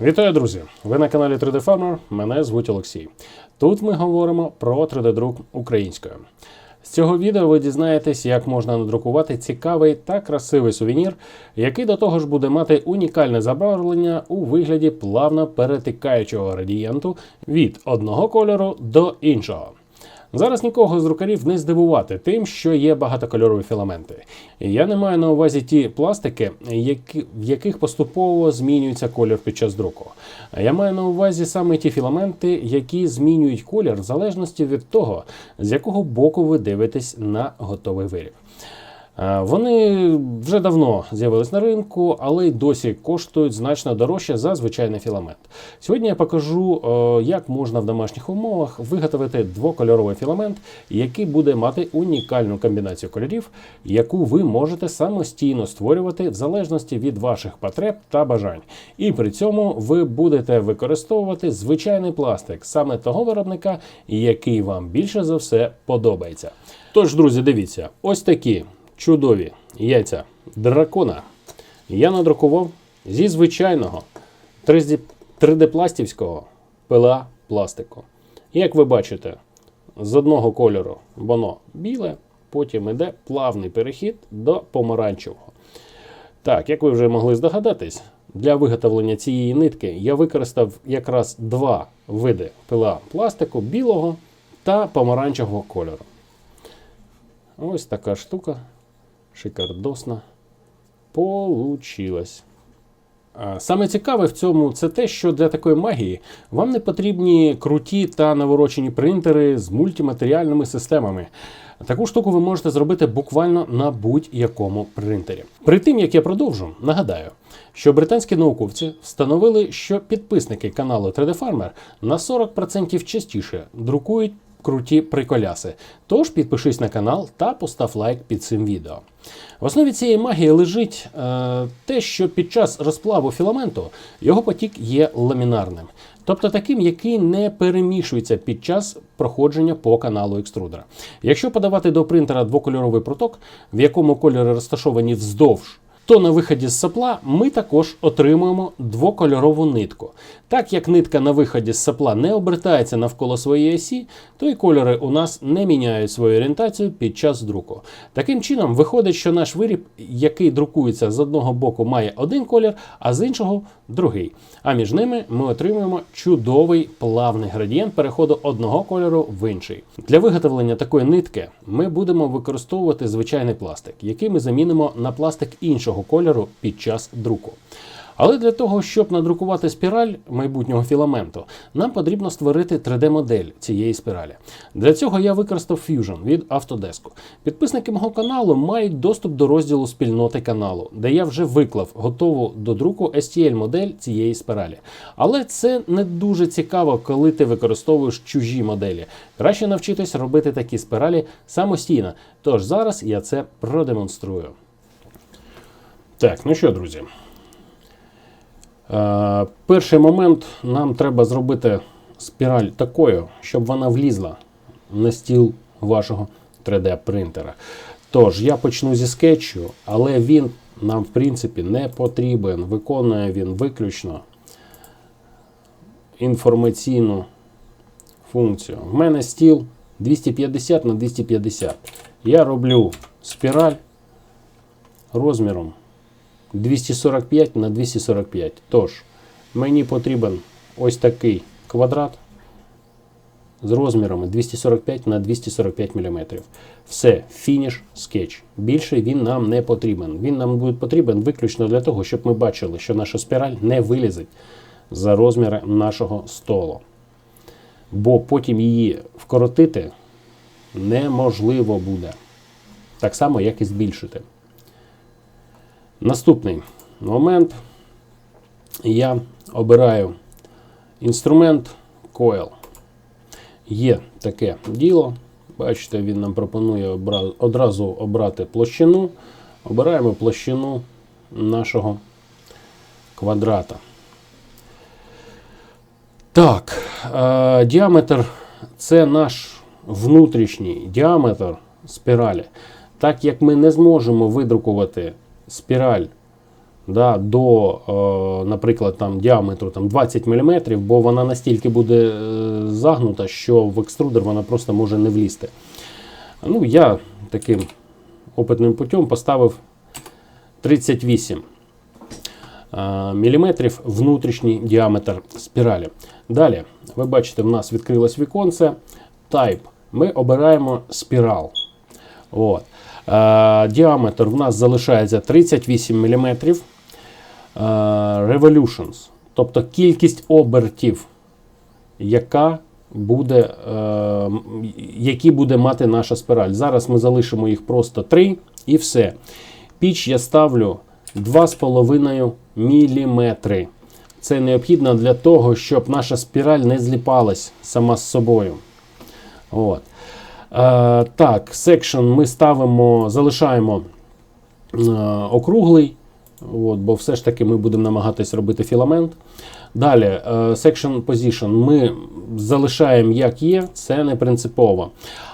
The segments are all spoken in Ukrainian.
Вітаю, друзі! Ви на каналі 3D Farmer, мене звуть Олексій. Тут ми говоримо про 3D-друк українською. З цього відео ви дізнаєтесь, як можна надрукувати цікавий та красивий сувенір, який до того ж буде мати унікальне забарвлення у вигляді плавно перетикаючого градієнту від одного кольору до іншого. Зараз нікого з рукарів не здивувати тим, що є багатокольорові філаменти. Я не маю на увазі ті пластики, які, в яких поступово змінюється колір під час друку. Я маю на увазі саме ті філаменти, які змінюють колір в залежності від того, з якого боку ви дивитесь на готовий виріб. Е, Вони вже давно з'явились на ринку, але й досі коштують значно дорожче за звичайний філамент. Сьогодні я покажу, е, як можна в домашніх умовах виготовити двокольоровий філамент, який буде мати унікальну комбінацію кольорів, яку ви можете самостійно створювати в залежності від ваших потреб та бажань. І при цьому ви будете використовувати звичайний пластик саме того виробника, який вам більше за все подобається. Тож, друзі, дивіться, ось такі чудові яйця дракона я надрукував зі звичайного 3D-пластівського ПЛА пластику. Як ви бачите, з одного кольору воно біле, потім йде плавний перехід до помаранчевого. Так, як ви вже могли здогадатись, для виготовлення цієї нитки я використав якраз два види ПЛА пластику білого та помаранчевого кольору. Ось така штука шикардосна получилась. А Саме цікаве в цьому це те, що для такої магії вам не потрібні круті та наворочені принтери з мультиматеріальними системами. Таку штуку ви можете зробити буквально на будь-якому принтері. При тим, як я продовжу, нагадаю, що британські науковці встановили, що підписники каналу 3D Farmer на 40% частіше друкують круті приколяси. Тож підпишись на канал та постав лайк під цим відео. В основі цієї магії лежить е, те, що під час розплаву філаменту його потік є ламінарним, тобто таким, який не перемішується під час проходження по каналу екструдера. Якщо подавати до принтера двокольоровий проток, в якому кольори розташовані вздовж то на виході з сапла ми також отримуємо двокольорову нитку. Так як нитка на виході з сапла не обертається навколо своєї осі, то і кольори у нас не міняють свою орієнтацію під час друку. Таким чином, виходить, що наш виріб, який друкується з одного боку, має один колір, а з іншого другий. А між ними ми отримуємо чудовий плавний градієнт переходу одного кольору в інший. Для виготовлення такої нитки ми будемо використовувати звичайний пластик, який ми замінимо на пластик іншого кольору під час друку. Але для того, щоб надрукувати спіраль майбутнього філаменту, нам потрібно створити 3D-модель цієї спіралі. Для цього я використав Fusion від Autodesk. Підписники мого каналу мають доступ до розділу спільноти каналу, де я вже виклав готову до друку STL-модель цієї спіралі. Але це не дуже цікаво, коли ти використовуєш чужі моделі. Краще навчитись робити такі спіралі самостійно. Тож зараз я це продемонструю. Так, ну що, друзі. Е, перший момент нам треба зробити спіраль такою, щоб вона влізла на стіл вашого 3D-принтера. Тож, я почну зі скетчу, але він нам, в принципі, не потрібен. Виконує він виключно інформаційну функцію. В мене стіл 250 на 250. Я роблю спіраль розміром 245 на 245. Тож, мені потрібен ось такий квадрат з розмірами 245 на 245 мм. Все, фініш скетч. Більше він нам не потрібен. Він нам буде потрібен виключно для того, щоб ми бачили, що наша спіраль не вилізе за розміри нашого столу. Бо потім її вкоротити неможливо буде. Так само, як і збільшити. Наступний момент я обираю інструмент Coil. Є таке діло. Бачите, він нам пропонує одразу обрати площину. Обираємо площину нашого квадрата. Так, е, діаметр це наш внутрішній діаметр спіралі. Так як ми не зможемо видрукувати спіраль да, до, е, наприклад, там, діаметру там, 20 мм, бо вона настільки буде е, загнута, що в екструдер вона просто може не влізти. Ну, я таким опитним путем поставив 38 е, міліметрів внутрішній діаметр спіралі. Далі, ви бачите, в нас відкрилось віконце. Type. Ми обираємо спірал. От. Е, діаметр в нас залишається 38 мм. Е, Revolutions, тобто кількість обертів, яка буде, е, які буде мати наша спіраль. Зараз ми залишимо їх просто 3 і все. Піч я ставлю 2,5 мм. Це необхідно для того, щоб наша спіраль не зліпалась сама з собою. От. Е, так, секшн ми ставимо, залишаємо е, округлий, от, бо все ж таки ми будемо намагатись робити філамент. Далі, е, section position ми залишаємо як є, це не принципово.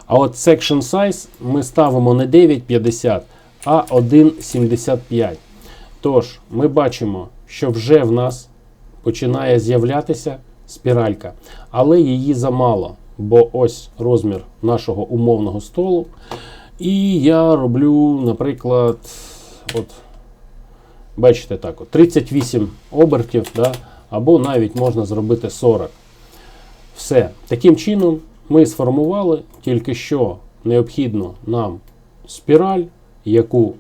А от section size ми ставимо не 9,50, а 1,75. Тож, ми бачимо, що вже в нас починає з'являтися спіралька, але її замало, бо ось розмір нашого умовного столу. І я роблю, наприклад, от, бачите так, от, 38 обертів, да, або навіть можна зробити 40. Все. Таким чином, ми сформували тільки що необхідну нам спіраль, яку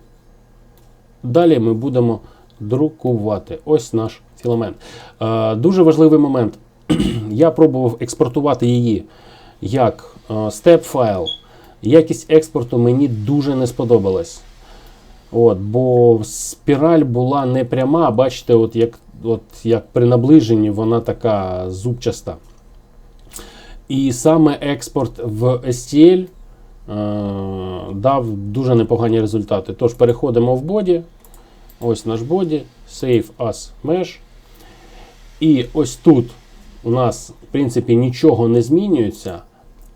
далі ми будемо друкувати. Ось наш філамент. Е, Дуже важливий момент. Я пробував експортувати її як степ файл. Якість експорту мені дуже не сподобалась. От, бо спіраль була не пряма, бачите, от як, от як при наближенні вона така зубчаста. І саме експорт в STL е, дав дуже непогані результати. Тож переходимо в боді. Ось наш боді, Save as Mesh. І ось тут у нас, в принципі, нічого не змінюється.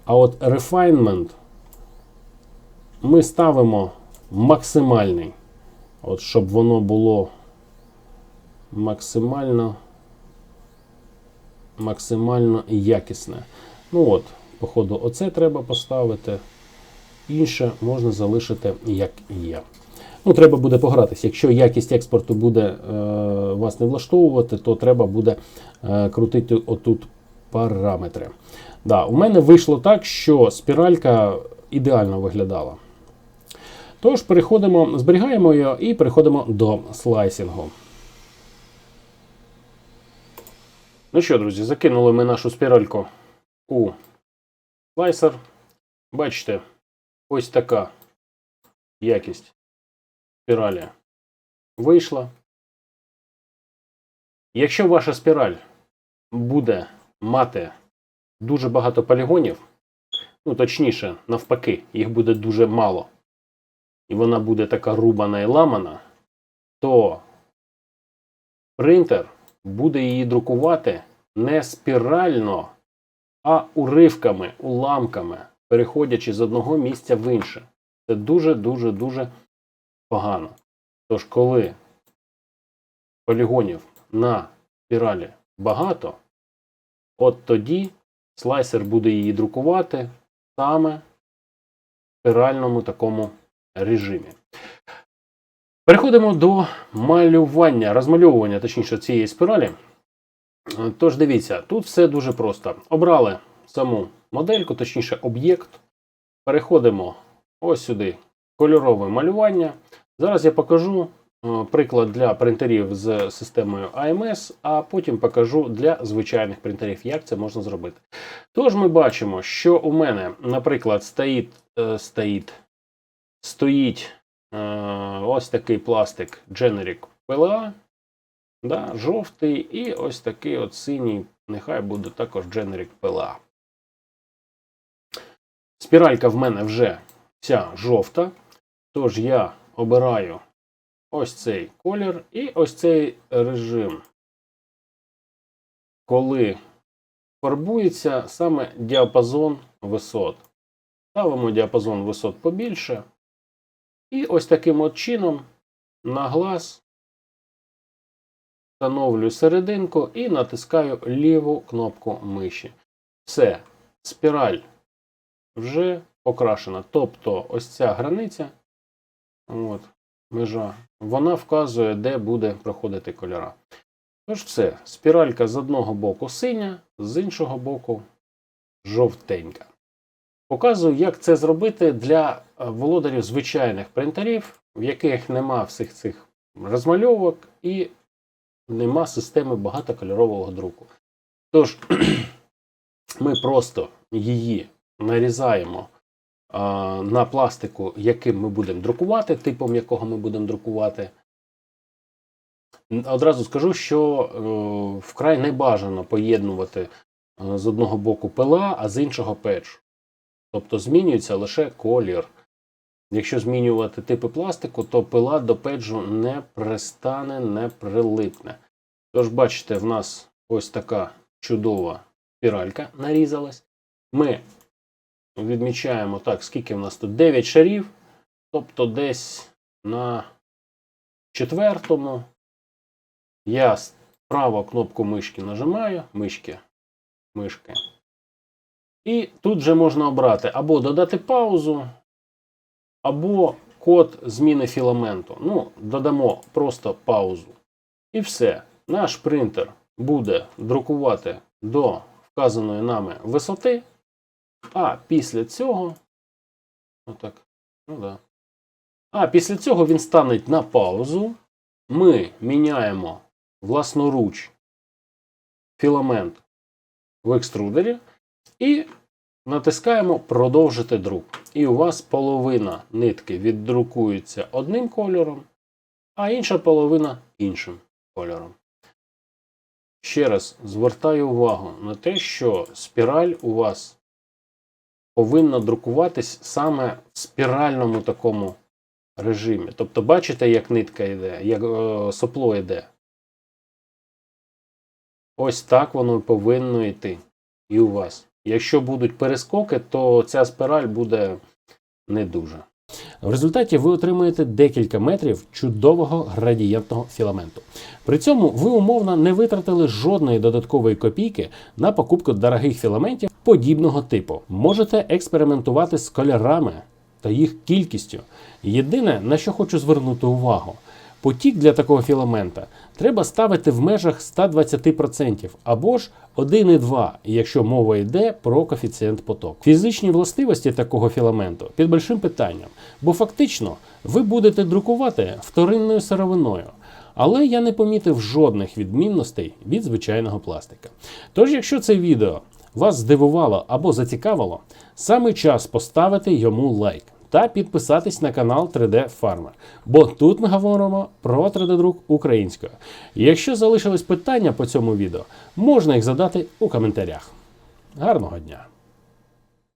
А от Refinement ми ставимо максимальний. От щоб воно було максимально максимально якісне. Ну от, походу, оце треба поставити. Інше можна залишити як є. Ну, треба буде погратися. Якщо якість експорту буде е, вас не влаштовувати, то треба буде е, крутити отут параметри. Да, у мене вийшло так, що спіралька ідеально виглядала. Тож, переходимо, зберігаємо її і переходимо до слайсингу. Ну що, друзі, закинули ми нашу спіральку у слайсер. Бачите, ось така якість спіралі вийшла. Якщо ваша спіраль буде мати дуже багато полігонів, ну точніше, навпаки, їх буде дуже мало, і вона буде така рубана і ламана, то принтер буде її друкувати не спірально, а уривками, уламками, переходячи з одного місця в інше. Це дуже-дуже дуже погано. Тож, коли полігонів на спіралі багато, от тоді слайсер буде її друкувати саме в спіральному такому режимі. Переходимо до малювання, розмальовування, точніше, цієї спіралі. Тож, дивіться, тут все дуже просто. Обрали саму модельку, точніше, об'єкт. Переходимо ось сюди кольорове малювання. Зараз я покажу е, приклад для принтерів з системою AMS, а потім покажу для звичайних принтерів, як це можна зробити. Тож ми бачимо, що у мене, наприклад, стоїть, е, стоїть, стоїть е, ось такий пластик Generic PLA, да, жовтий, і ось такий от синій, нехай буде також Generic PLA. Спіралька в мене вже вся жовта. Тож я обираю ось цей колір і ось цей режим, коли фарбується саме діапазон висот. Ставимо діапазон висот побільше. І ось таким от чином на глаз встановлюю серединку і натискаю ліву кнопку миші. Все, спіраль вже покрашена. Тобто ось ця границя, от, межа, вона вказує, де буде проходити кольора. Тож все, спіралька з одного боку синя, з іншого боку жовтенька. Показую, як це зробити для е, володарів звичайних принтерів, в яких нема всіх цих розмальовок і нема системи багатокольорового друку. Тож, ми просто її нарізаємо на пластику, яким ми будемо друкувати, типом якого ми будемо друкувати. Одразу скажу, що е, вкрай не бажано поєднувати е, з одного боку пила, а з іншого печ. Тобто змінюється лише колір. Якщо змінювати типи пластику, то пила до педжу не пристане, не прилипне. Тож, бачите, в нас ось така чудова спіралька нарізалась. Ми відмічаємо так, скільки в нас тут 9 шарів, тобто десь на четвертому я с- кнопку мишки нажимаю, мишки, мишки. І тут вже можна обрати або додати паузу, або код зміни філаменту. Ну, додамо просто паузу. І все. Наш принтер буде друкувати до вказаної нами висоти, а після цього. Отак. Ну да. А після цього він стане на паузу. Ми міняємо власноруч філамент в екструдері і натискаємо продовжити друк. І у вас половина нитки віддрукується одним кольором, а інша половина іншим кольором. Ще раз звертаю увагу на те, що спіраль у вас повинна друкуватись саме в спіральному такому режимі. Тобто, бачите, як нитка йде, як е, сопло йде. Ось так воно повинно йти і у вас. Якщо будуть перескоки, то ця спіраль буде не дуже. В результаті ви отримуєте декілька метрів чудового градієнтного філаменту. При цьому ви умовно не витратили жодної додаткової копійки на покупку дорогих філаментів подібного типу. Можете експериментувати з кольорами та їх кількістю. Єдине, на що хочу звернути увагу. Потік для такого філамента треба ставити в межах 120% або ж 1,2, якщо мова йде про коефіцієнт потоку. Фізичні властивості такого філаменту під большим питанням, бо фактично ви будете друкувати вторинною сировиною. Але я не помітив жодних відмінностей від звичайного пластика. Тож, якщо це відео вас здивувало або зацікавило, саме час поставити йому лайк та підписатись на канал 3D Farmer, бо тут ми говоримо про 3D-друк українською. Якщо залишились питання по цьому відео, можна їх задати у коментарях. Гарного дня!